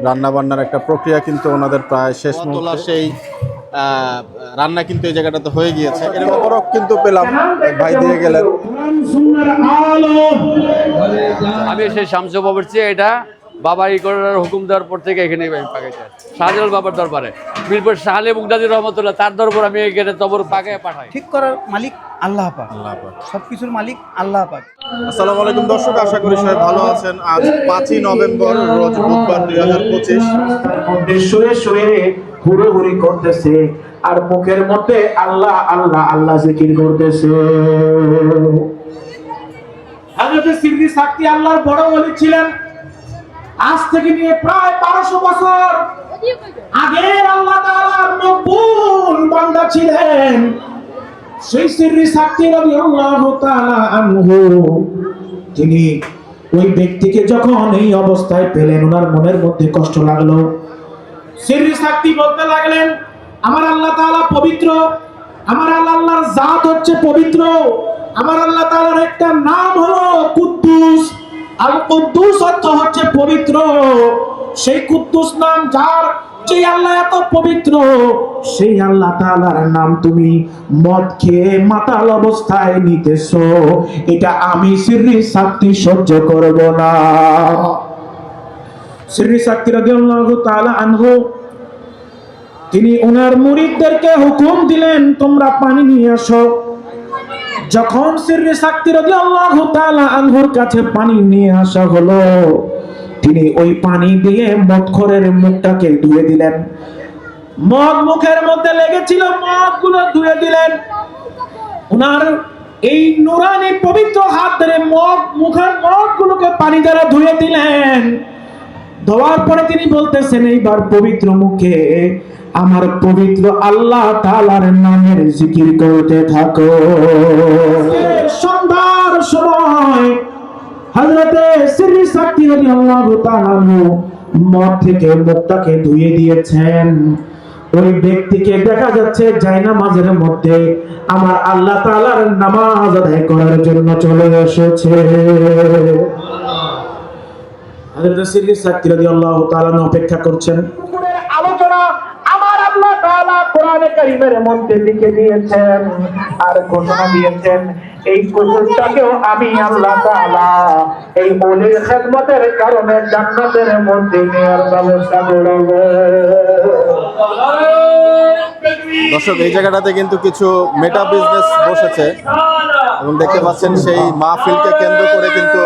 রান্না বান্নার একটা প্রক্রিয়া কিন্তু ওনাদের প্রায় শেষ তোলা সেই আহ, রান্না কিন্তু এই জায়গাটাতে হয়ে গিয়েছে। এরকম বরফ কিন্তু পেলাম। ভাই দিয়ে গেলেন। আমি সেই শামসু চেয়ে এটা বাবা ই করার হুকুম দেওয়ার পর থেকে এখানে আমি পাকাইতে আসি শাহজালাল বাবার দরবারে। মিরপুর শাহালি মুগদাদি রহমতুল্লাহ তার দরবার আমি এখানে তবর পাকায় পাঠাই। ঠিক করার মালিক আল্লাহ পাক। আল্লাহ হাফেজ। সবকিছুর মালিক আল্লাহ পাক। আসসালামু আলাইকুম দর্শক আশা করি সবাই ভালো আছেন। আজ পাঁচই নভেম্বর রোজ বুধবার দুই হাজার পঁচিশ। শুয়ে শুয়ে হুড়ো হুড়ি করতেছে আর মুখের মধ্যে আল্লাহ আল্লাহ আল্লাহ জিকির করতেছে। হযরত সিদ্দিক সাক্তি আল্লাহর বড় ওলি ছিলেন। আজ থেকে নিয়ে প্রায় বারোশো বছর আগের আল্লাহ তাআলার মকবুল বান্দা ছিলেন। সেই সিদ্দিক সাক্তি রাদিয়াল্লাহু তাআলা তিনি ওই ব্যক্তিকে যখন এই অবস্থায় পেলেন, ওনার মনের মধ্যে কষ্ট লাগল। সিররি শক্তি বলতে লাগলেন, আমার আল্লাহ তাআলা পবিত্র, আমার আল্লাহ আল্লাহর জাত হচ্ছে পবিত্র, আমার আল্লাহ তাআলার একটা নাম হলো কুদ্দুস। আল কুদ্দুস হচ্ছে পবিত্র। সেই কুদ্দুস নাম যার যে আল্লাহ এত পবিত্র, সেই আল্লাহ তাআলার নাম তুমি মদ খেয়ে মাতাল অবস্থায় নিতেছো। এটা আমি সিররি শক্তি সহ্য করব না। শ্রী শক্তি রাদিয়াল্লাহু তাআলা আনহু, তিনি ওনার মুরিদদেরকে হুকুম দিলেন, তোমরা পানি নিয়ে আসো। যখন শ্রী শক্তি রাদিয়াল্লাহু তাআলা আনহুর কাছে পানি নিয়ে আসা হলো, তিনি ওই পানি দিয়ে মদখরের মুখটাকে ধুয়ে দিলেন। মদ মুখের মধ্যে লেগেছিল মদগুলো ধুয়ে দিলেন। ওনার এই নুরানি পবিত্র হাত ধরে মদ মুখের মদ গুলোকে পানি দ্বারা ধুয়ে দিলেন। ধোয়ার পরে তিনি বলতেছেন, এইবার পবিত্র মুখে আমার পবিত্র আল্লাহ তাআলার নামের জিকির করতে থাকো। সন্ধ্যার সময় হযরতে শ্রী শক্তি আনহু মদ থেকে মুখটাকে ধুয়ে দিয়েছেন। ওই ব্যক্তিকে দেখা যাচ্ছে জায়নামাজের মধ্যে আমার আল্লাহ তাআলার নামাজ আদায় করার জন্য চলে এসেছে। হযরত সিদ্দিক সাক্তি রাদিয়াল্লাহু তাআলা অপেক্ষা করছেন। আল্লাহ তাআলা কোরআনে কারীমের মধ্যে লিখে দিয়েছেন আর ঘোষণা দিয়েছেন, এই কুতুবটাকেও আমি আল্লাহ তাআলা এই ওলির খেদমতের কারণে জান্নাতের মধ্যে নেওয়ার ব্যবস্থা করব। দর্শক, এই জায়গাটাতে কিন্তু কিছু মেটা বিজনেস বসেছে। এবং দেখতে পাচ্ছেন সেই মাহফিলকে কেন্দ্র করে কিন্তু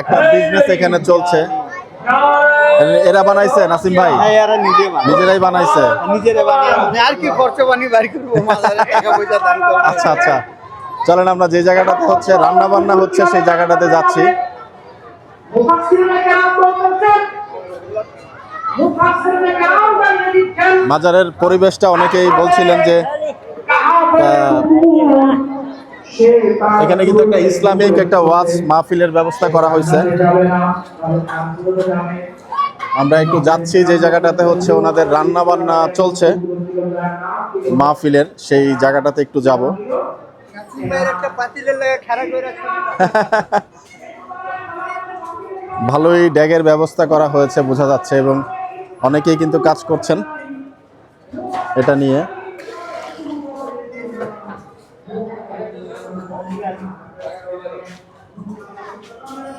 একটা বিজনেস এখানে চলছে। এরা বানাইছে নাসিম ভাই? নিজে নিজেরাই বানাইছে? আপনি আর কি খরচ বাড়ি করব আচ্ছা আচ্ছা। চলেন আমরা যে জায়গাটাতে হচ্ছে রান্না বান্না হচ্ছে সেই জায়গাটাতে যাচ্ছি। মাজারের পরিবেশটা অনেকেই বলছিলেন যে এখানে কিন্তু একটা ইসলামিক একটা ওয়াজ মাহফিলের ব্যবস্থা করা হয়েছে। আমরা একটু যাচ্ছি যে জায়গাটাতে হচ্ছে ওনাদের রান্না বান্না চলছে, মাহফিলের সেই জায়গাটাতে একটু যাব। ভালোই ড্যাগের ব্যবস্থা করা হয়েছে, বোঝা যাচ্ছে, এবং অনেকেই কিন্তু কাজ করছেন এটা নিয়ে।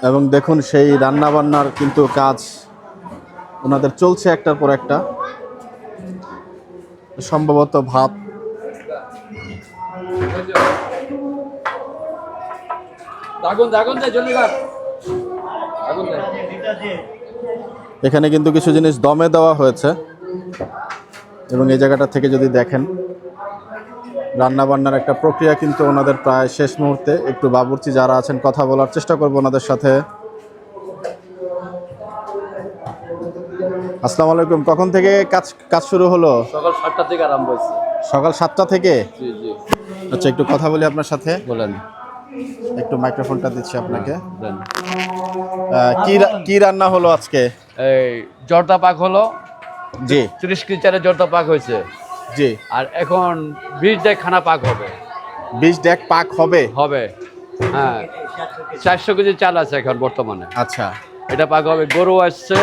এবং দেখুন সেই রান্না বান্নার কিন্তু কাজ ওনাদের চলছে একটার পর একটা। সম্ভবত ভাত। এখানে কিন্তু কিছু জিনিস দমে দেওয়া হয়েছে। এবং এই জায়গাটা থেকে যদি দেখেন রান্না বান্নার একটা প্রক্রিয়া কিন্তু ওনাদের প্রায় শেষ মুহূর্তে। একটু বাবুর্চি যারা আছেন কথা বলার চেষ্টা করব ওনাদের সাথে। আসসালামু আলাইকুম। কখন থেকে কাজ কাজ শুরু হলো? সকাল সাতটা থেকে আরম্ভ হয়েছে। সকাল সাতটা থেকে? জি জি। আচ্ছা একটু কথা বলি আপনার সাথে। বলেন। একটু মাইক্রোফোনটা দিচ্ছি আপনাকে। দেন। কি কি রান্না হলো আজকে? এই জর্দা পাক হলো। জি। তিরিশ কেজি চারে জর্দা পাক হয়েছে। জি। আর এখন বিশ দেয় খানা পাক হবে। বিশ ডেক পাক হবে? হবে। হ্যাঁ। চারশো কেজি চাল আছে এখন বর্তমানে। আচ্ছা। এটা পাক হবে। গরু আসছে।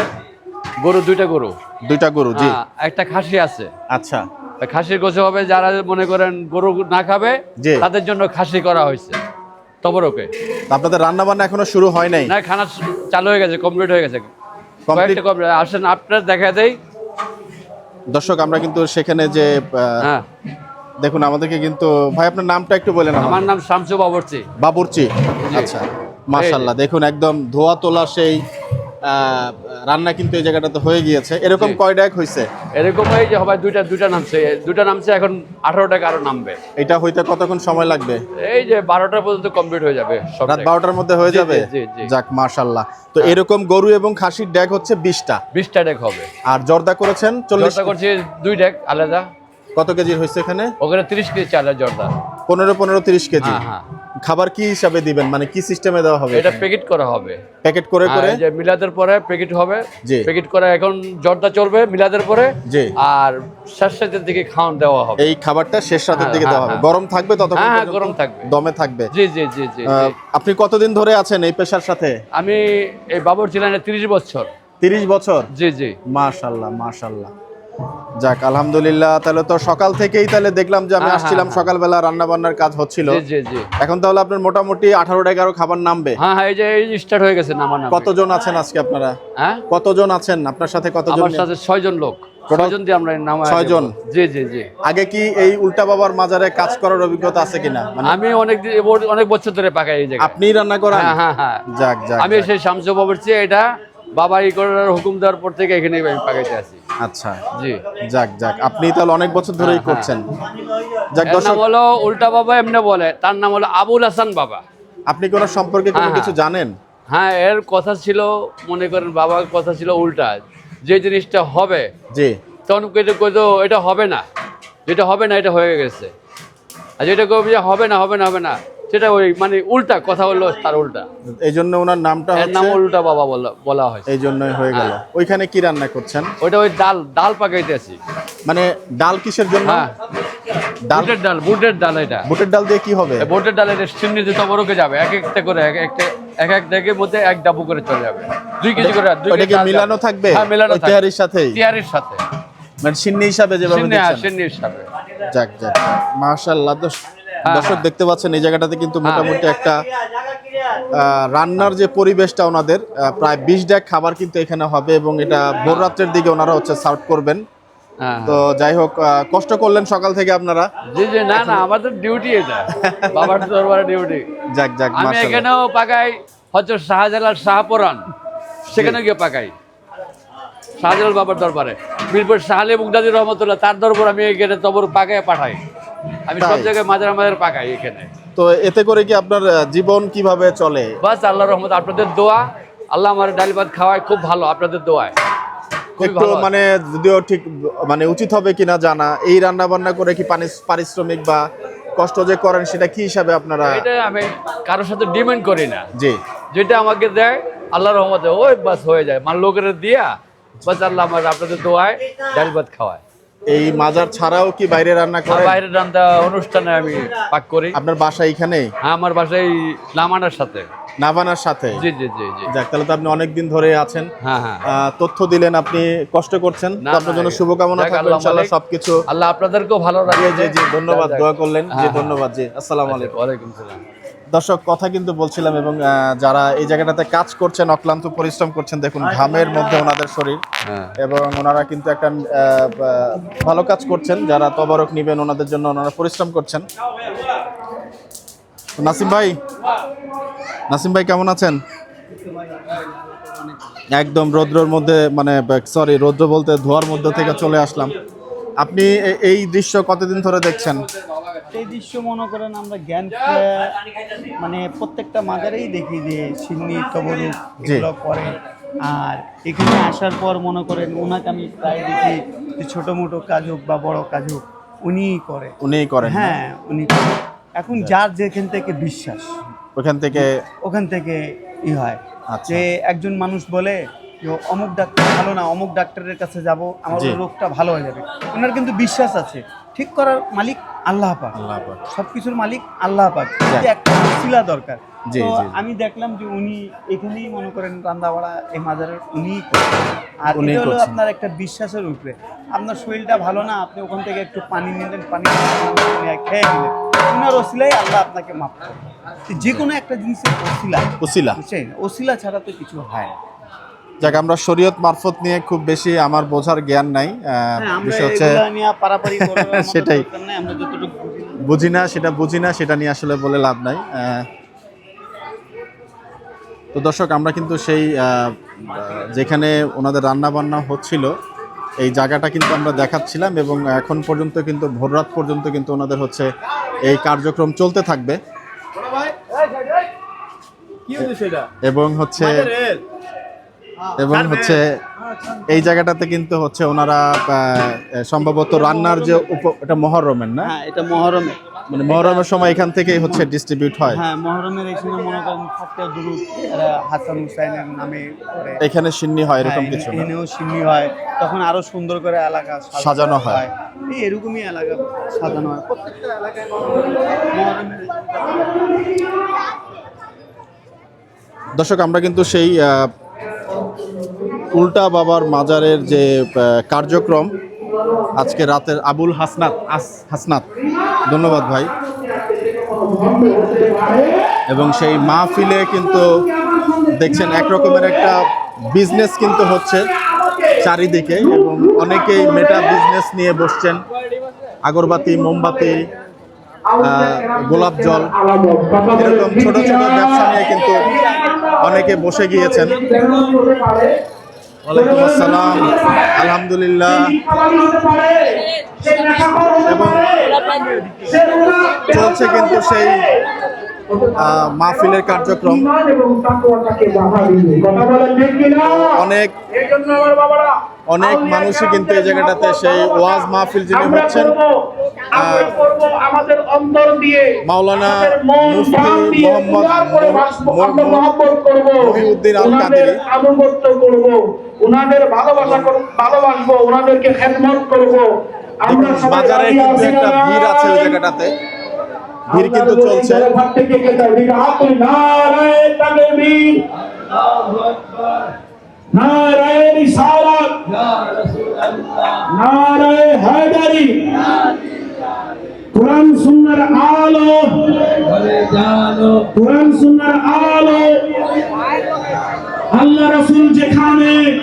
গরু দুইটা গরু? দুইটা গরু জি। হ্যাঁ, একটা খাসি আছে। আচ্ছা। খাসির গোছ হবে যারা মনে করেন গরু না খাবে। তাদের জন্য খাসি করা হয়েছে। তবরকে। আপনাদের রান্না বান্না এখনও শুরু হয় নাই? না খানা চালু হয়ে গেছে কমপ্লিট হয়ে গেছে? কয়েকটা কমপ্লিট। আসেন আপনার দেখা দেই। দর্শক আমরা কিন্তু সেখানে যে হ্যাঁ। দেখুন আমাদেরকে কিন্তু ভাই আপনার নামটা একটু বলেন আমার নাম শামসু বাবরচি। বাবুর্চি? আচ্ছা মাশাল্লাহ দেখুন একদম ধোয়া তোলা সেই রান্না কিন্তু এই জায়গাটাতে হয়ে গিয়েছে। এরকম কয় ডাক হয়েছে এরকম এই যে হবে দুইটা দুইটা নামছে। দুইটা নামছে এখন আঠারো টাকা আরও নামবে। এটা হইতে কতক্ষণ সময় লাগবে? এই যে বারোটা পর্যন্ত কমপ্লিট হয়ে যাবে সব রাত বারোটার মধ্যে হয়ে যাবে। যাক মাশাল্লাহ তো এরকম গরু এবং খাসির ড্যাগ হচ্ছে বিশটা। বিশটা ডেক হবে। আর জর্দা করেছেন চল্লিশ জর্দা করছি দুই ডেক আলাদা। কত কেজি হয়েছে এখানে? ওখানে তিরিশ কেজি চাল জর্দা। পনেরো পনেরো তিরিশ কেজি। হ্যাঁ হ্যাঁ। খাবার কি হিসাবে দিবেন? মানে কি সিস্টেমে দেওয়া হবে এটা প্যাকেট করা হবে। প্যাকেট করে করে? যে মিলাদের পরে প্যাকেট হবে। জি। প্যাকেট করে এখন জর্দা চলবে মিলাদের পরে। জি। আর শেষ সাথের দিকে খাওয়ান দেওয়া হবে। এই খাবারটা শেষ রাতের হ্যাঁ, দিকে দেওয়া হবে। গরম থাকবে ততক্ষণ হ্যাঁ, হ্যাঁ, গরম থাকবে। দমে থাকবে। জি জি জি জি। আপনি কতদিন ধরে আছেন এই পেশার সাথে? আমি এই বাবুর ছিলেন তিরিশ বছর। তিরিশ বছর? জি জি। মাশাল্লাহ মাশাল্লাহ। যাক আলহামদুলিল্লাহ তাহলে তো সকাল থেকেই তাহলে দেখলাম যে আমি হ্যাঁ, আসছিলাম হ্যাঁ, সকালবেলা রান্না বান্নার কাজ হচ্ছিল। জি জি জি। এখন তাহলে আপনার মোটামুটি আঠারো এগারো খাবার নামবে। হ্যাঁ হ্যাঁ এই যে এই স্টার্ট হয়ে গেছে নামা নামা কতজন আছেন আজকে আপনারা? হ্যাঁ? কতজন আছেন? আপনার সাথে কতজন আমার সাথে ছয়জন লোক। ছয়জন দিয়ে আমরা নামা ছয়জন? জি জি জি। আগে কি এই উল্টা বাবার মাজারে কাজ করার অভিজ্ঞতা আছে কিনা? মানে আমি অনেক দিন অনেক বছর ধরে পাকাই এই জায়গায়। আপনি রান্না করেন? হ্যাঁ হ্যাঁ হ্যাঁ। যাক যাক আমি সেই শামসু চেয়ে এটা বাবা ই করার হুকুম দেওয়ার পর থেকে এখানে আমি পাকাইতে আছি আচ্ছা। জি। যাক যাক আপনি তাহলে অনেক বছর ধরেই হ্যাঁ, করছেন। যাক দর্শক হলো উল্টা বাবা এমনি বলে। তার নাম হলো আবুল হাসান বাবা। আপনি কোন সম্পর্কে কোনো হ্যাঁ, কিছু জানেন? হ্যাঁ এর কথা ছিল মনে করেন বাবার কথা ছিল উল্টা। যে জিনিসটা হবে জি। তখন কেটে কইতো এটা হবে না। যেটা হবে না এটা হয়ে গেছে। আর যেটা কবে যে হবে না হবে না হবে না সেটা ওই মানে উল্টা কথা হলো তার উল্টা। এই জন্য ওনার নামটা নাম উল্টা বাবা বলা বলা হয়েছে। এই জন্যই হয়ে গেল। হ্যাঁ। ওইখানে কি রান্না করছেন? ওইটা ওই ডাল ডাল মানে ডাল কিসের জন্য? হ্যাঁ। বুটের ডাল বুটের ডাল এটা। বুটের ডাল দিয়ে কি হবে? বুটের চিমনি দিতে বড়কে যাবে এক একটা করে এক একটা এক এক ডেকের মধ্যে এক ডাবু করে চলে যাবে। দুই কেজি করে দুই কেজি মিলানো থাকবে? হ্যাঁ মিলানো তেহারির তিয়ারির সাথে। মানে সিন্নি হিসাবে যেভাবে সিন্নি হ্যাঁ দিচ্ছেন। যাক যাক মাশাআল্লাহ দর্শ- দর্শক দেখতে পাচ্ছেন এই জায়গাটাতে কিন্তু হ্যাঁ। মোটামুটি একটা রান্নার যে পরিবেশটা ওনাদের প্রায় বিশ ডেক খাবার কিন্তু এখানে হবে এবং এটা ভোর রাত্রের দিকে ওনারা হচ্ছে সার্ভ করবেন। হ্যাঁ। তো যাই হোক কষ্ট করলেন সকাল থেকে আপনারা। জি জি না না আমাদের ডিউটি এটা। বাবার দরবারে ডিউটি যাক যাক আমি এখানেও পাকাই হচ্ছে শাহজালাল শাহপুরান সেখানে গিয়ে পাকাই। শাহজালাল বাবার দরবারে। মিরপুর শাহালি মুগদাদি রহমতুল্লাহ তার দরবার আমি এখানে তবর পাকায় পাঠাই। আমি সব জায়গায় পাকাই এখানে। তো এতে করে কি আপনার জীবন কীভাবে চলে? বাস আল্লাহ রহমত আপনাদের দোয়া। আল্লাহ আমার ডাল ভাত খাওয়ায় খুব ভালো আপনাদের দোয়ায়। একটু মানে যদিও ঠিক মানে উচিত হবে কিনা জানা এই রান্না বান্না করে কি পারিশ্রমিক বা কষ্ট যে করেন সেটা কি হিসাবে আপনারা এটা আমি কারোর সাথে ডিমান্ড করি না। জি। যেটা আমাকে দেয় আল্লাহ রহমতে ওই বাস হয়ে যায়। মানে লোকের দিয়া বাস আল্লাহ আমার আপনাদের দোয়ায় ডাল ভাত খাওয়ায়। এই মাজার ছাড়াও কি বাইরে রান্না আর করেন? বাইরের রান্না অনুষ্ঠানে আমি পাক করি। আপনার বাসা এখানেই হ্যাঁ আমার বাসায় নামানোর সাথে। নাভানার সাথে? জি জি জি জি। যাক তাহলে তো আপনি অনেকদিন ধরে আছেন। হ্যাঁ হ্যাঁ। তথ্য দিলেন আপনি কষ্ট করছেন। আপনার জন্য শুভকামনা থাকবে ইনশাআল্লাহ সবকিছু আল্লাহ আপনাদেরকেও ভালো জি রাখবে। জি জি ধন্যবাদ দোয়া করলেন। জি হ্যাঁ, হ্যাঁ। ধন্যবাদ জি। আসসালামু আচ্ছা, আলাইকুম। ওয়ালাইকুম সালাম। দর্শক কথা কিন্তু বলছিলাম এবং যারা এই জায়গাটাতে কাজ করছেন অক্লান্ত পরিশ্রম করছেন দেখুন ঘামের মধ্যে ওনাদের শরীর হ্যাঁ। এবং ওনারা কিন্তু একটা আহ, ভালো কাজ করছেন যারা তবারক নিবেন ওনাদের জন্য ওনারা পরিশ্রম করছেন। নাসিম ভাই নাসিম ভাই কেমন আছেন? একদম রৌদ্রর মধ্যে মানে সরি রৌদ্র বলতে ধোয়ার মধ্যে থেকে চলে আসলাম। আপনি এই দৃশ্য কতদিন ধরে দেখছেন? এই দৃশ্য মনে করেন আমরা জ্ঞান মানে প্রত্যেকটা মাজারেই দেখি যে সিন্নি তবরুক এগুলো করে আর এখানে আসার পর মনে করেন ওনাকে আমি প্রায় দেখি যে ছোটো মোটো কাজ হোক বা বড় কাজ হোক উনিই করে উনিই করেন না? হ্যাঁ উনি করে। এখন যার যেখান থেকে বিশ্বাস ওখান থেকে ওখান থেকে ই হয় আচ্ছা। যে একজন মানুষ বলে অমুক ডাক্তার ভালো না অমুক ডাক্তারের কাছে যাব আমার রোগটা ভালো হয়ে যাবে। ওনার কিন্তু বিশ্বাস আছে ঠিক করার মালিক আল্লাহ পাক। আল্লাহ পাক। সবকিছুর মালিক আল্লাহ পাক। একটা শিলা দরকার। আমি দেখলাম যে উনি এখানেই মনে করেন রান্দাবাড়া এই মাজারের উনিই আর এটা হলো আপনার একটা বিশ্বাসের উপরে। আপনার শরীরটা ভালো না আপনি ওখান থেকে একটু পানি নিলেন পানি খেয়ে নিলেন। উনার ওসিলাই আল্লাহ আপনাকে মাফ করবে যে কোনো একটা জিনিসের ওসিলা। বুঝছেন? ওসিলা ছাড়া তো কিছু হয় না। যাক আমরা শরীয়ত মারফত নিয়ে খুব বেশি আমার বোঝার জ্ঞান নাই। হ্যাঁ, বিষয় হচ্ছে সেটাই। বুঝি। না সেটা বুঝি না সেটা নিয়ে আসলে বলে লাভ নাই। তো দর্শক আমরা কিন্তু সেই যেখানে ওনাদের রান্না বান্না হচ্ছিল এই জায়গাটা কিন্তু আমরা দেখাচ্ছিলাম এবং এখন পর্যন্ত কিন্তু ভোররাত পর্যন্ত কিন্তু ওনাদের হচ্ছে এই কার্যক্রম চলতে থাকবে। এবং হচ্ছে এবং হচ্ছে এই জায়গাটাতে কিন্তু হচ্ছে ওনারা সম্ভবত রান্নার যে এটা মহরমের না? হ্যাঁ এটা মহরমে। মানে মহরমের সময় এখান থেকেই হচ্ছে ডিস্ট্রিবিউট হয়। হ্যাঁ মহরমের এই সময় মনে করেন সাতটা দুরুদ হাসান হুসাইনের নামে এখানে সিন্নি হয় এরকম হ্যাঁ, কিছু না? এনেও সিন্নি হয়। তখন আরও সুন্দর করে এলাকা সাজানো হয়। এই এরকমই এলাকা সাজানো হয়। প্রত্যেকটা এলাকায় মহরমের দর্শক আমরা কিন্তু সেই আহ, উল্টা বাবার মাজারের যে কার্যক্রম, আজকে রাতের আবুল হাসনাত, আস হাসনাত। ধন্যবাদ ভাই। এবং সেই মাহফিলে কিন্তু দেখছেন এক রকমের একটা বিজনেস কিন্তু হচ্ছে চারিদিকে এবং অনেকেই মেটা বিজনেস নিয়ে বসছেন। আগরবাতি, মোমবাতি গোলাপ জল, এরকম ছোট ছোট ব্যবসা নিয়ে কিন্তু অনেকে বসে গিয়েছেন। ওয়ালাইকুম আসসালাম। আলহামদুলিল্লাহ। এবং চলছে কিন্তু সেই মাহফিলের কার্যক্রম। অনেক অনেক মানুষই কিন্তু এই জায়গাটাতে সেই ওয়াজ মাহফিল যিনি হচ্ছেন আহ, আমাদের অন্তর দিয়ে। মাওলানা মুফতি মোহাম্মদ উনার করে বাসবো, মো- আমরা মো- মহব্বত করব মহিউদ্দিন আল উনাদের আনুগত্য করব উনাদের ভালোবাসা ভালোবাসবো উনাদেরকে খেদমত করব। আমরা বাজারে কিন্তু একটা ভিড় আছে ওই জায়গাটাতে। ভিড় কিন্তু চলছে। থেকে নারায়ে রিসালাত, নারায়ে হায়দারি, কোরআন সুন্নাহর আলো। কোরআন সুন্নাহর আলো। আল্লাহ রাসূল যেখানে।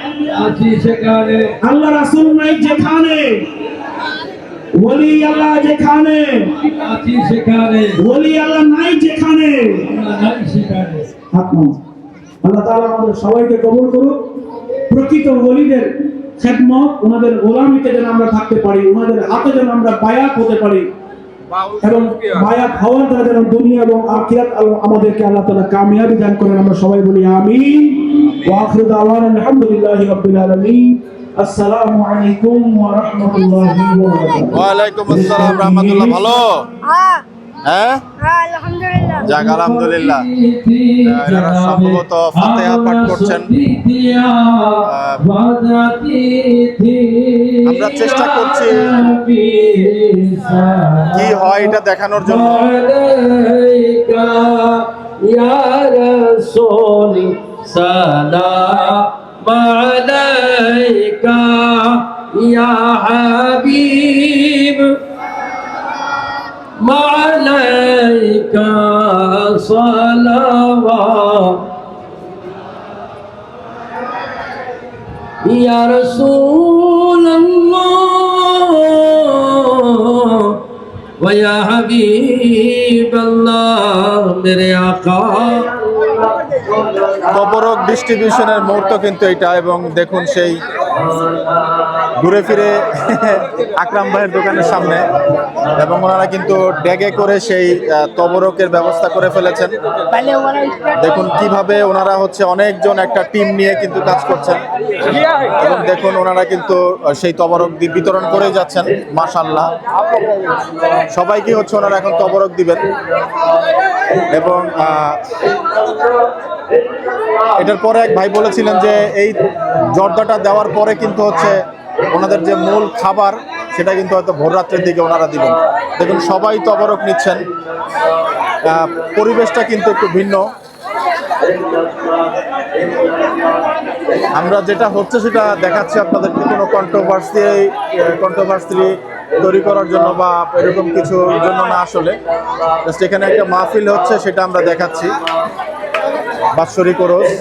আল্লাহ রাসূল নাই যেখানে। ওলি আল্লাহ যেখানে। ওলি আল্লাহ নাই যেখানে। হাত নামাও। আল্লাহ তাআলা আমাদের সবাইকে কবুল করুক। প্রকৃত ওলিদের খেদমত ওনাদের গোলামিতে যেন আমরা থাকতে পারি ওনাদের হাতে যেন আমরা বায়াত হতে পারি এবং বায়াত হওয়ার দ্বারা যেন দুনিয়া এবং আখিরাত আমাদেরকে আল্লাহ তাআলা কামিয়াবি দান করেন। আমরা সবাই বলি আমিন। ওয়া আখিরু দাওয়ানা আলহামদুলিল্লাহি রাব্বিল আলামিন। আসসালামু আলাইকুম ওয়া রাহমাতুল্লাহি ওয়া বারাকাতুহু। ওয়ালাইকুম আসসালাম রহমতুল্লাহ ভালো? হ্যাঁ হ্যাঁ? হ্যাঁ যাক আলহামদুলিল্লাহ। সম্ভবত ফাতেহা পাঠ করছেন। আমরা চেষ্টা করছি কি হয় এটা দেখানোর জন্য। সালাম আলাইকা ইয়া হাবিব। ইয়ার সুন্দর দৃষ্টিভিশনের মুহূর্ত কিন্তু এটা এবং দেখুন সেই ঘুরে ফিরে আকরাম ভাইয়ের দোকানের সামনে এবং ওনারা কিন্তু ড্যাগে করে সেই তবরকের ব্যবস্থা করে ফেলেছেন। দেখুন কীভাবে ওনারা হচ্ছে অনেকজন একটা টিম নিয়ে কিন্তু কাজ করছেন। এবং দেখুন ওনারা কিন্তু সেই তবরক বিতরণ করে যাচ্ছেন মাশাল্লাহ সবাইকে হচ্ছে ওনারা এখন তবরক দিবেন। এবং এটার পরে এক ভাই বলেছিলেন যে এই জর্দাটা দেওয়ার পরে কিন্তু হচ্ছে ওনাদের যে মূল খাবার, সেটা কিন্তু হয়তো ভোর রাত্রের দিকে ওনারা দিবেন। দেখুন, সবাই তো তবরক নিচ্ছেন। পরিবেশটা কিন্তু একটু ভিন্ন। আমরা যেটা হচ্ছে সেটা দেখাচ্ছি আপনাদেরকে। কোনো কন্ট্রোভার্সি কন্ট্রোভার্সি তৈরি করার জন্য বা এরকম কিছুর জন্য না আসলে। জাস্ট এখানে একটা মাহফিল হচ্ছে, সেটা আমরা দেখাচ্ছি। বাৎসরিক ওরস।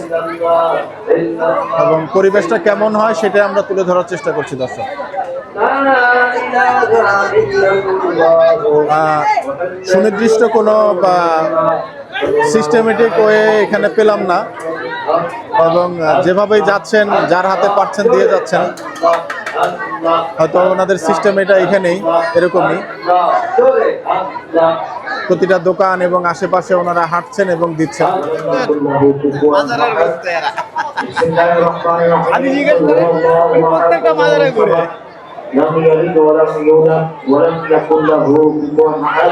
এবং পরিবেশটা কেমন হয় সেটা আমরা তুলে ধরার চেষ্টা করছি, দর্শক। সুনির্দিষ্ট কোনো সিস্টেমেটিক ওয়ে এখানে পেলাম না। এবং যেভাবেই যাচ্ছেন, যার হাতে পাচ্ছেন দিয়ে যাচ্ছেন, হয়তো ওনাদের সিস্টেম এটা এখানেই, এরকমই। প্রতিটা দোকান এবং আশেপাশে ওনারা হাঁটছেন এবং দিচ্ছেন মাজারের বসতে এরা আমি জিজ্ঞেস করি ওই প্রত্যেকটা মাজারে ঘুরে لم يلد ولم يولد ولم يكن له كفوا احد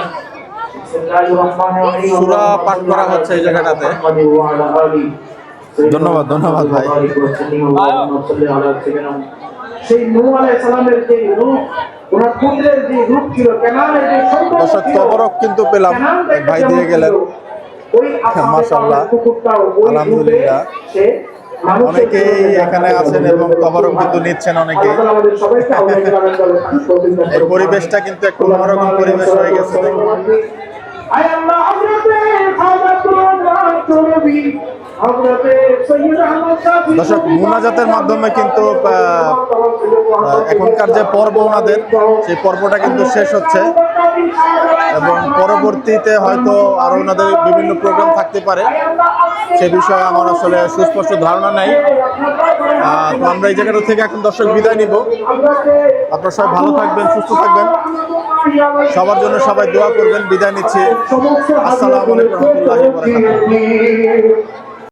بسم الله الرحمن الرحيم সূরা পাঠ করা হচ্ছে এই জায়গাটাতে। محمد وعلى آله ধন্যবাদ, ধন্যবাদ ভাই। وبارك وسلم اللهم صل على سيدنا সেই নূহ আলাইহিস সালামের যে রূপ দর্শক তবরক কিন্তু পেলাম। ভাই দিয়ে গেলেন। রূপে আলহামদুলিল্লাহ। অনেকেই এখানে আছেন এবং তবরক কিন্তু নিচ্ছেন অনেকেই। এই পরিবেশটা কিন্তু একটু অন্যরকম পরিবেশ হয়ে গেছে। আয় আল্লাহ দর্শক, মুনাজাতের মাধ্যমে কিন্তু, এখনকার যে পর্ব ওনাদের সেই পর্বটা কিন্তু শেষ হচ্ছে। এবং পরবর্তীতে হয়তো আরও ওনাদের বিভিন্ন প্রোগ্রাম থাকতে পারে। সে বিষয়ে আমার আসলে সুস্পষ্ট ধারণা নাই। তো আমরা এই জায়গাটা থেকে এখন দর্শক বিদায় নিব। আপনারা সবাই ভালো থাকবেন সুস্থ থাকবেন। সবার জন্য সবাই দোয়া করবেন। বিদায় নিচ্ছি। আসসালামু আলাইকুম রহমতুল্লাহি